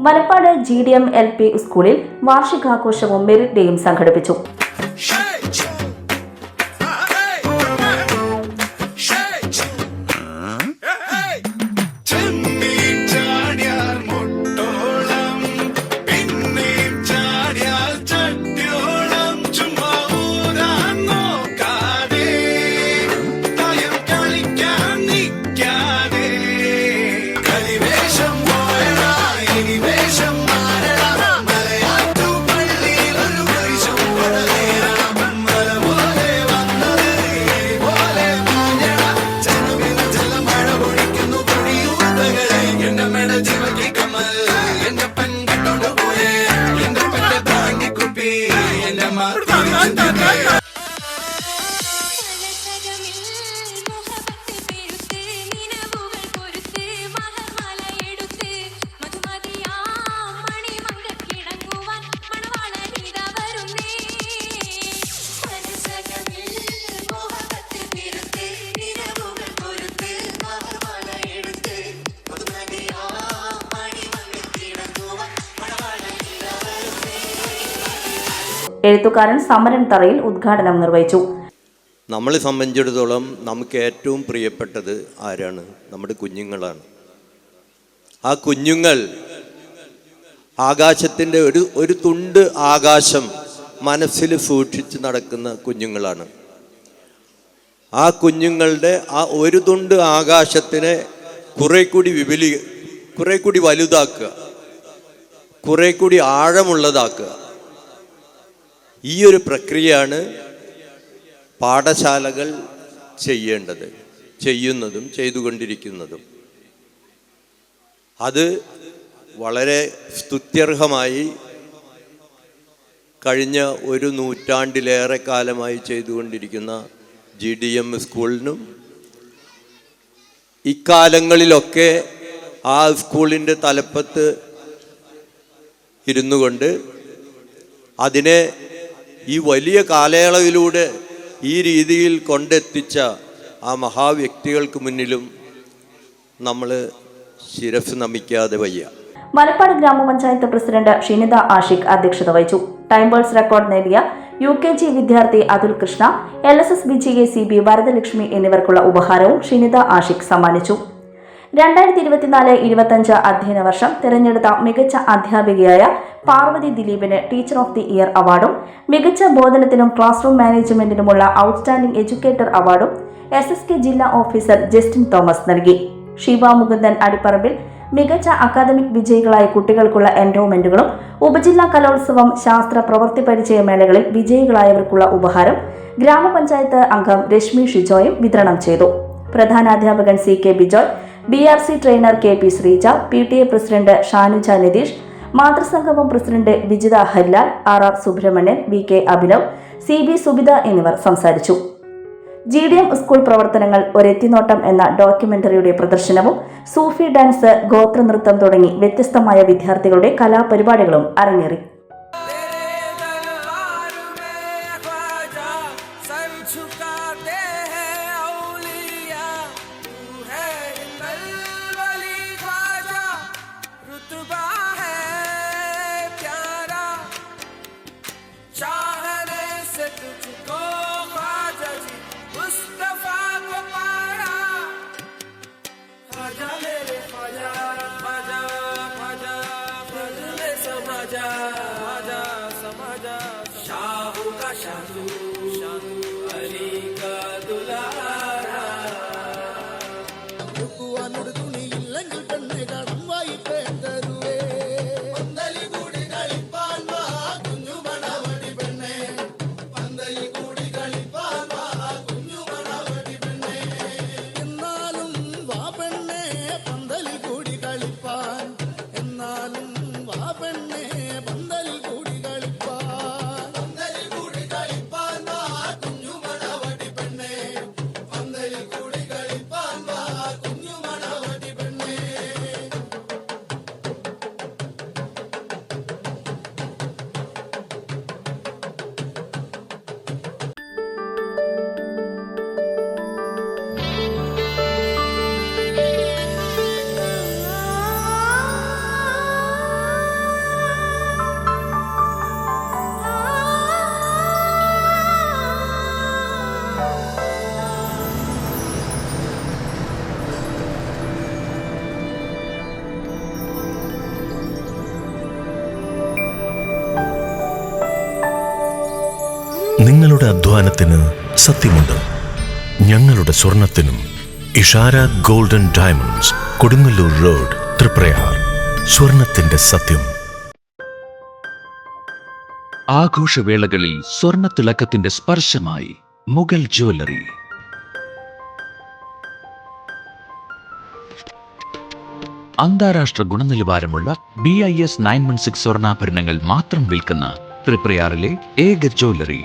Valappad G D M L P സ്കൂളിൽ വാർഷികാഘോഷവും merit ഡേയും സംഘടിപ്പിച്ചു എഴുത്തുകാരൻ സമരൻ തറയിൽ ഉദ്ഘാടനം നിർവഹിച്ചു. നമ്മളെ സംബന്ധിച്ചിടത്തോളം നമുക്ക് ഏറ്റവും പ്രിയപ്പെട്ടത് ആരാണ്? നമ്മുടെ കുഞ്ഞുങ്ങളാണ്. ആ കുഞ്ഞുങ്ങൾ ആകാശത്തിന്റെ ഒരു ഒരു തുണ്ട് ആകാശം മനസ്സിൽ സൂക്ഷിച്ച് നടക്കുന്ന കുഞ്ഞുങ്ങളാണ്. ആ കുഞ്ഞുങ്ങളുടെ ആ ഒരു തുണ്ട് ആകാശത്തിനെ കുറെ കൂടി വിപുലീ കുറെ കൂടി വലുതാക്കുക കുറെ കൂടി ആഴമുള്ളതാക്കുക. ഈ ഒരു പ്രക്രിയയാണ് പാഠശാലകൾ ചെയ്യേണ്ടത് ചെയ്യുന്നതും ചെയ്തുകൊണ്ടിരിക്കുന്നതും. അത് വളരെ സ്തുത്യർഹമായി കഴിഞ്ഞ ഒരു നൂറ്റാണ്ടിലേറെ കാലമായി ചെയ്തുകൊണ്ടിരിക്കുന്ന ജി ഡി എം സ്കൂളിനും ഇക്കാലങ്ങളിലൊക്കെ ആ സ്കൂളിന്റെ തലപ്പത്ത് ഇരുന്നു കൊണ്ട് അതിനെ ഈ വലിയ കാലയളവിലൂടെ ഈ രീതിയിൽ കൊണ്ടെത്തിച്ച ആ മഹാവ്യക്തികൾക്ക് മുന്നിലും നമ്മൾ ശിരസ് നമിക്കാതെ വയ്യ. മലപ്പാട് ഗ്രാമപഞ്ചായത്ത് പ്രസിഡന്റ് ഷിനിത ആഷിഖ് അധ്യക്ഷത വഹിച്ചു. ടൈം ബോൾസ് റെക്കോർഡ് നേടിയ യു കെ ജി വിദ്യാർത്ഥി Athul Krishna L S S B G A C B Varadalakshmi എന്നിവർക്കുള്ള ഉപഹാരവും ഷിനിത ആഷിഖ് സമ്മാനിച്ചു. രണ്ടായിരത്തി ഇരുപത്തിനാല് ഇരുപത്തഞ്ച് അധ്യയന വർഷം തിരഞ്ഞെടുത്ത മികച്ച അധ്യാപികയായ പാർവതി ദിലീപിന് ടീച്ചർ ഓഫ് ദി ഇയർ അവാർഡും മികച്ച ബോധനത്തിനും ക്ലാസ് റൂം മാനേജ്മെന്റിനുമുള്ള ഔട്ട്സ്റ്റാൻഡിംഗ് എഡ്യൂക്കേറ്റർ അവാർഡും എസ് എസ് കെ ജില്ലാ ഓഫീസർ ജസ്റ്റിൻ തോമസ് നൽകി. ഷീബ മുകുന്ദൻ അടിപ്പറമ്പിൽ മികച്ച അക്കാദമിക് വിജയികളായ കുട്ടികൾക്കുള്ള എൻറോൾമെന്റുകളും ഉപജില്ലാ കലോത്സവം ശാസ്ത്ര പ്രവൃത്തി പരിചയ മേളകളിൽ വിജയികളായവർക്കുള്ള ഉപഹാരം ഗ്രാമപഞ്ചായത്ത് അംഗം രശ്മി ഷിജോയും വിതരണം ചെയ്തു. പ്രധാനാധ്യാപകൻ C K Bijoy B R C trainer K P Sreeja P T A president Shanuja Nitheesh മാതൃസംഗമം president Vijitha Harilal R R Subramanian V K Abhinav C B Subitha എന്നിവർ സംസാരിച്ചു. ജി ഡി എം സ്കൂൾ പ്രവർത്തനങ്ങൾ ഒരെത്തിനോട്ടം എന്ന ഡോക്യുമെന്ററിയുടെ പ്രദർശനവും സൂഫി dance ഗോത്രനൃത്തം തുടങ്ങി വ്യത്യസ്തമായ വിദ്യാർത്ഥികളുടെ കലാപരിപാടികളും അരങ്ങേറി. ಸಮಾಜ ಸಮಾಜ ಶಾಹುಕ ಶಾದು ಶಾದು ಅಲಿಕ ದುಲಾರ ನುಡುಕು ನುಡುಕು ഞങ്ങളുടെ അധ്വാനത്തിന് സത്യമുണ്ട്. ഞങ്ങളുടെ സ്വർണത്തിനും Ishara golden diamonds Kodungallur road Thriprayar. സ്വർണത്തിന്റെ സത്യം. ആഘോഷവേളകളിൽ സ്വർണത്തിളക്കത്തിന്റെ സ്പർശമായി മുഗൾ ജ്വല്ലറി. അന്താരാഷ്ട്ര ഗുണനിലവാരമുള്ള B I S nine one six സ്വർണാഭരണങ്ങൾ മാത്രം വിൽക്കുന്ന ത്രിപ്രയാറിലെ ഏക ജ്വല്ലറി.